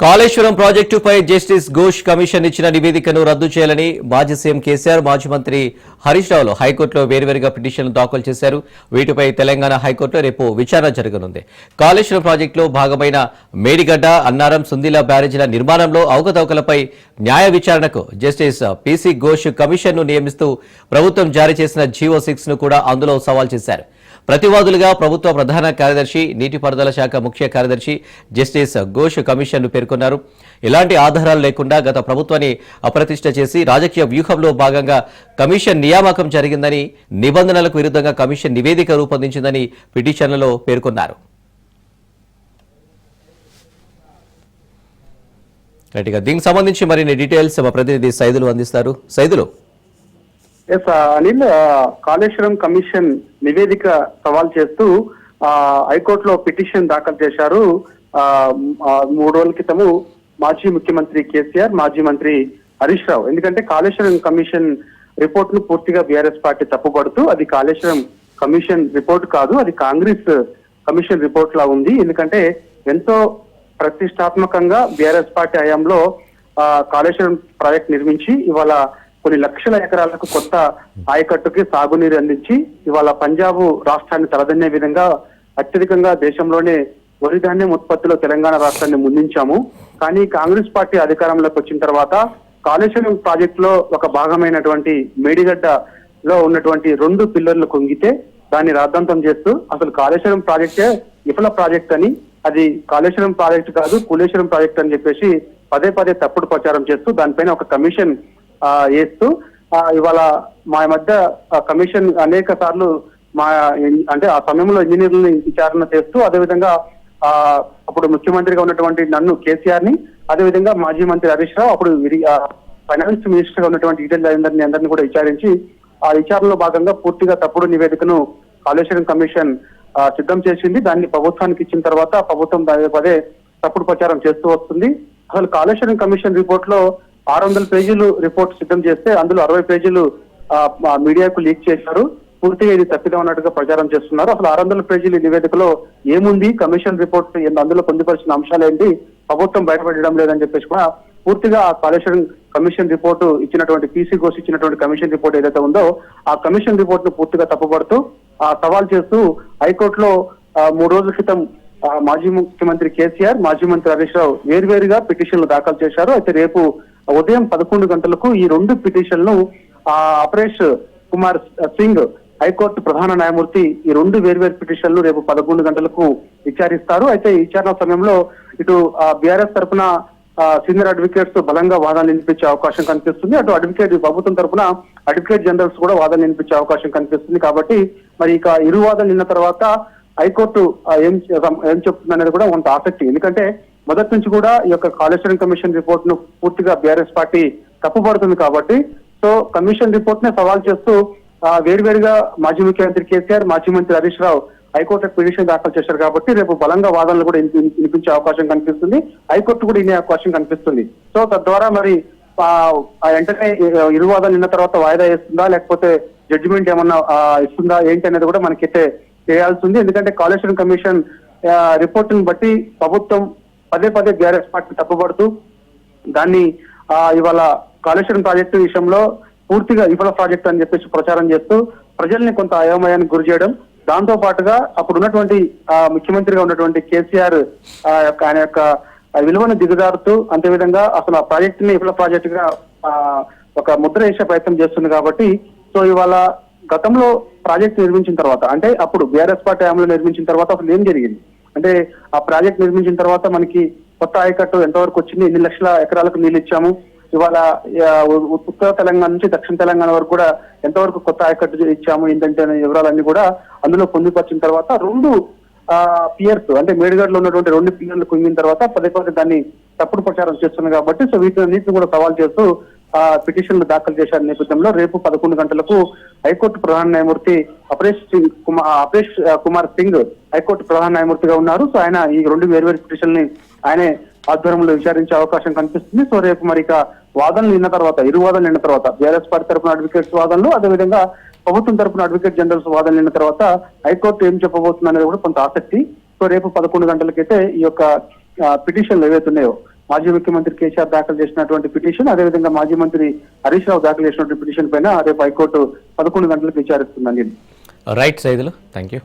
కాళేశ్వరం ప్రాజెక్టుపై justice Ghosh commission ఇచ్చిన నివేదికను రద్దు చేయాలని మాజీ సీఎం కేసీఆర్ మాజీ మంత్రి హరీష్ రావులు హైకోర్టులో వేర్వేరుగా పిటిషన్లు దాఖలు చేశారు. వీటిపై తెలంగాణ హైకోర్టులో రేపు విచారణ జరగనుంది. కాళేశ్వరం ప్రాజెక్టులో భాగమైన మేడిగడ్డ అన్నారం సుందిలా బ్యారేజీల నిర్మాణంలో అవకతవకలపై న్యాయ విచారణకు జస్టిస్ పీసీ ఘోష్ కమిషన్ను నియమిస్తూ ప్రభుత్వం జారీ చేసిన జీవో సిక్స్ను కూడా అందులో సవాల్ చేశారు. ప్రతివాదులుగా ప్రభుత్వ ప్రధాన కార్యదర్శి నీటిపారుదల శాఖ ముఖ్య కార్యదర్శి జస్టిస్ ఘోష్ కమిషన్ను పేర్కొన్నారు. ఎలాంటి ఆధారాలు లేకుండా గత ప్రభుత్వాన్ని అప్రతిష్ట చేసి రాజకీయ వ్యూహంలో భాగంగా కమిషన్ నియామకం జరిగిందని నిబంధనలకు విరుద్ధంగా కమిషన్ నివేదిక రూపొందించిందని పిటిషన్లలో పేర్కొన్నారు. దీనికి సంబంధించి మరిన్ని డీటెయిల్స్ మా ప్రతినిధి సైదులు అందిస్తారు. సైదులు. ఎస్ అనిల్ కాళేశ్వరం కమిషన్ నివేదిక సవాల్ చేస్తూ ఆ, హైకోర్టులో పిటిషన్ దాఖలు చేశారు. మూడు రోజుల క్రితము మాజీ ముఖ్యమంత్రి కేసీఆర్ మాజీ మంత్రి హరీష్ రావు. ఎందుకంటే కాళేశ్వరం కమిషన్ రిపోర్ట్ను పూర్తిగా బీఆర్ఎస్ పార్టీ తప్పుపడుతూ అది కాళేశ్వరం కమిషన్ రిపోర్ట్ కాదు అది కాంగ్రెస్ కమిషన్ రిపోర్ట్ లా ఉంది. ఎందుకంటే ఎంతో ప్రతిష్టాత్మకంగా బీఆర్ఎస్ పార్టీ హయాంలో ఆ, కాళేశ్వరం ప్రాజెక్ట్ నిర్మించి ఇవాళ కొన్ని లక్షల ఎకరాలకు కొత్త ఆయకట్టుకి సాగునీరు అందించి ఇవాళ పంజాబ్ రాష్ట్రాన్ని తలదన్నే విధంగా అత్యధికంగా దేశంలోనే వరి ధాన్యం ఉత్పత్తిలో తెలంగాణ రాష్ట్రాన్ని ముందించాము. కానీ కాంగ్రెస్ పార్టీ అధికారంలోకి వచ్చిన తర్వాత కాళేశ్వరం ప్రాజెక్ట్లో ఒక భాగమైనటువంటి మేడిగడ్డ లో ఉన్నటువంటి రెండు పిల్లర్లు కుంగితే దాన్ని రాద్ధాంతం చేస్తూ అసలు కాళేశ్వరం ప్రాజెక్టే విఫల ప్రాజెక్ట్ అని అది కాళేశ్వరం ప్రాజెక్ట్ కాదు కులేశ్వరం ప్రాజెక్ట్ అని చెప్పేసి పదే పదే తప్పుడు ప్రచారం చేస్తూ దానిపైన ఒక కమిషన్ ఆ, వేస్తూ ఆ, ఇవాళ మా మధ్య ఆ కమిషన్ అనేక సార్లు మా అంటే ఆ సమయంలో ఇంజనీర్లని విచారణ చేస్తూ అదేవిధంగా ఆ అప్పుడు ముఖ్యమంత్రిగా ఉన్నటువంటి నన్ను కేసీఆర్ని అదేవిధంగా మాజీ మంత్రి హరీష్ రావు అప్పుడు ఫైనాన్స్ మినిస్టర్గా ఉన్నటువంటి ఈటెల్ రాజేందర్ని అందరినీ కూడా విచారించి ఆ విచారణలో భాగంగా పూర్తిగా తప్పుడు నివేదికను కాళేశ్వరం కమిషన్ సిద్ధం చేసింది. దాన్ని ప్రభుత్వానికి ఇచ్చిన తర్వాత ప్రభుత్వం పదే పదే తప్పుడు ప్రచారం చేస్తూ వస్తుంది. అసలు కాళేశ్వరం కమిషన్ రిపోర్ట్లో ఆరు వందల పేజీలు రిపోర్ట్ సిద్ధం చేస్తే అందులో అరవై పేజీలు మీడియాకు లీక్ చేశారు. పూర్తిగా ఇది తప్పిదం అన్నట్టుగా ప్రచారం చేస్తున్నారు. అసలు ఆరు వందల పేజీల నివేదికలో ఏముంది? కమిషన్ రిపోర్ట్ అందులో పొందుపరిచిన అంశాలు ఏంటి ప్రభుత్వం బయటపడడం లేదని చెప్పేసి కూడా పూర్తిగా ఆ కాళేశ్వరం కమిషన్ రిపోర్టు ఇచ్చినటువంటి పీసీ కోర్స్ ఇచ్చినటువంటి కమిషన్ రిపోర్ట్ ఏదైతే ఉందో ఆ కమిషన్ రిపోర్ట్ను పూర్తిగా తప్పుపడుతూ ఆ సవాల్ చేస్తూ హైకోర్టులో మూడు రోజుల క్రితం మాజీ ముఖ్యమంత్రి కేసీఆర్ మాజీ మంత్రి హరీష్ రావు వేర్వేరుగా పిటిషన్లు దాఖలు చేశారు. అయితే రేపు ఉదయం పదకొండు గంటలకు ఈ రెండు పిటిషన్లు ఆ అపరేష్ కుమార్ సింగ్ హైకోర్టు ప్రధాన న్యాయమూర్తి ఈ రెండు వేర్వేరు పిటిషన్లు రేపు పదకొండు గంటలకు విచారిస్తారు. అయితే విచారణ సమయంలో ఇటు బీఆర్ఎస్ తరఫున సీనియర్ అడ్వకేట్స్ బలంగా వాదనలు వినిపించే అవకాశం కనిపిస్తుంది. అటు అడ్వకేట్ ప్రభుత్వం తరఫున అడ్వకేట్ జనరల్స్ కూడా వాదనలు వినిపించే అవకాశం కనిపిస్తుంది. కాబట్టి మరి ఇక ఇరు వాదనలు విన్న తర్వాత హైకోర్టు ఏం ఏం చెప్తుంది అనేది కూడా కొంత ఆసక్తి. ఎందుకంటే మొదటి నుంచి కూడా ఈ యొక్క కాళేశ్వరం కమిషన్ రిపోర్ట్ను పూర్తిగా బీఆర్ఎస్ పార్టీ తప్పుపడుతుంది కాబట్టి సో కమిషన్ రిపోర్ట్ నే సవాల్ చేస్తూ వేడివేడిగా మాజీ ముఖ్యమంత్రి కేసీఆర్ మాజీ మంత్రి హరీష్ రావు హైకోర్టు పిటిషన్ దాఖలు చేశారు కాబట్టి రేపు బలంగా వాదనలు కూడా వినిపించే అవకాశం కనిపిస్తుంది. హైకోర్టు కూడా వినే అవకాశం కనిపిస్తుంది. సో తద్వారా మరి ఆ, వెంటనే ఇరు వాదనలు నిన్న తర్వాత వాయిదా వేస్తుందా? లేకపోతే జడ్జిమెంట్ ఏమన్నా ఇస్తుందా? ఏంటి అనేది కూడా మనకైతే చేయాల్సి ఉంది. ఎందుకంటే కాళేశ్వరం కమిషన్ రిపోర్ట్ని బట్టి ప్రభుత్వం పదే పదే బీఆర్ఎస్ పార్టీ తప్పుపడుతూ దాన్ని ఆ, ఇవాళ కాళేశ్వరం ప్రాజెక్టు విషయంలో పూర్తిగా విఫల ప్రాజెక్ట్ అని చెప్పేసి ప్రచారం చేస్తూ ప్రజల్ని కొంత అయోమయానికి గురి చేయడం దాంతో పాటుగా అప్పుడు ఉన్నటువంటి ఆ, ముఖ్యమంత్రిగా ఉన్నటువంటి కేసీఆర్ ఆ, యొక్క ఆయన యొక్క విలువను దిగజారుతూ అంతేవిధంగా అసలు ఆ ప్రాజెక్ట్ని విఫల ప్రాజెక్ట్గా ఆ, ఒక ముద్ర వేసే ప్రయత్నం చేస్తుంది కాబట్టి సో ఇవాళ గతంలో ప్రాజెక్ట్ నిర్మించిన తర్వాత అంటే అప్పుడు బీఆర్ఎస్ పార్టీ హయాంలో నిర్మించిన తర్వాత అసలు ఏం జరిగింది? అంటే ఆ ప్రాజెక్ట్ నిర్మించిన తర్వాత మనకి కొత్త ఆయకట్టు ఎంతవరకు వచ్చింది? ఎన్ని లక్షల ఎకరాలకు నీళ్ళు ఇచ్చాము? ఇవాళ ఉత్తర తెలంగాణ నుంచి దక్షిణ తెలంగాణ వరకు కూడా ఎంతవరకు కొత్త ఆయకట్టు ఇచ్చాము? ఏంటంటే అనే వివరాలన్నీ కూడా అందులో పొందుపరిచిన తర్వాత రెండు పియర్స్ అంటే మేడిగడ్లో ఉన్నటువంటి రెండు పియర్లు కుంగిన తర్వాత పదే పదే దాన్ని తప్పుడు ప్రచారం చేస్తుంది కాబట్టి సో వీటిని కూడా సవాల్ చేస్తూ పిటిషన్లు దాఖలు చేశారు నేపథ్యంలో రేపు పదకొండు గంటలకు హైకోర్టు ప్రధాన న్యాయమూర్తి అపరేష్ సింగ్ కుమార్ అపరేష్ కుమార్ సింగ్ హైకోర్టు ప్రధాన న్యాయమూర్తిగా ఉన్నారు. సో ఆయన ఈ రెండు వేర్వేరు పిటిషన్ని ఆయనే ఆధ్వర్యంలో విచారించే అవకాశం కనిపిస్తుంది. సో రేపు మరి ఇక వాదనలు విన్న తర్వాత ఇరు వాదనలు విన్న తర్వాత బీఆర్ఎస్ పార్టీ తరపున అడ్వకేట్స్ వాదనలు అదేవిధంగా ప్రభుత్వం తరపున అడ్వకేట్ జనరల్స్ వాదనలు విన్న తర్వాత హైకోర్టు ఏం చెప్పబోతుంది అనేది కూడా కొంత ఆసక్తి. సో రేపు పదకొండు గంటలకైతే ఈ యొక్క పిటిషన్లు ఏవైతే ఉన్నాయో మాజీ ముఖ్యమంత్రి కేసీఆర్ దాఖలు చేసినటువంటి పిటిషన్ అదేవిధంగా మాజీ మంత్రి హరీష్ రావు దాఖలు చేసినటువంటి పిటిషన్ పైన రేపు హైకోర్టు పదకొండు గంటలకు విచారిస్తుంది రైట్ సైదులు థ్యాంక్ యూ